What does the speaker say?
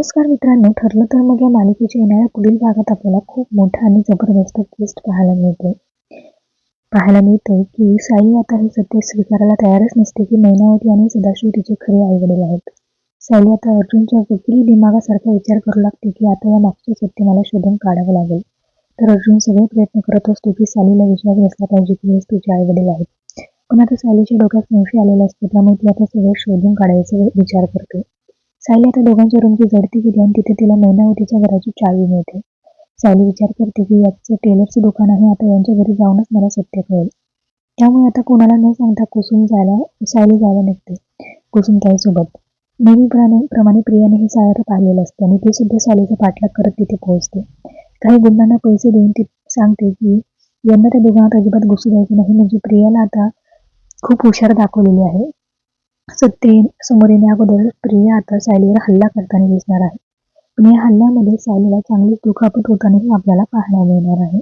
नमस्कार मित्रांनो ठरलं तर मग या मालिकेच्या येणाऱ्या पुढील भागात आपल्याला खूप मोठा आणि जबरदस्त ट्विस्ट पाहायला मिळते. पाहायला मिळते की साई आता हे सत्य स्वीकारायला तयारच नसते की मैनावती आणि सदाशिव तिचे खरे आई वडील आहेत. सायली आता अर्जुनच्या वकील दिमागासारखा विचार करू लागते की आता या मागचे सत्य मला शोधून काढावं लागेल. तर अर्जुन सगळे प्रयत्न करत असतो की सालीला विश्वास बसला पाहिजे की हेच तुझे आई वडील आहेत. पण आता सायलीच्या डोक्यात संशय आलेला असतो त्यामुळे ती आता सगळं शोधून काढायचा विचार करते. सायली आता दोघांच्या रूमची झडती गेली आणि तिथे तिला मैनावतीच्या घराची चावी मिळते. सायली विचार करते की याचं टेलरचं दुकान आहे आता यांच्या घरी जाऊनच मला सत्य कळेल. त्यामुळे आता कोणाला न सांगता कुसुम जायला सायली जायला निघते. कुसुम ताईसोबत. नेहमीप्रमाणे प्रमाणे प्रियाने हे सारं पाहिलेलं असतं आणि ती सुद्धा सायलीचा पाठलाग करत तिथे पोहोचते. काही गुंडांना पैसे देऊन ती सांगते की यांना त्या दुकानात अजिबात घुसू द्यायची नाही म्हणजे प्रियाला आता खूप हुशार दाखवलेली आहे. सत्य समोर अगोदर प्रिया आता सायलीवर हल्ला करताना दिसणार आहे. पण या हल्ल्यामध्ये सायलीला चांगलीच दुखापत होतानाही आपल्याला पाहायला मिळणार आहे.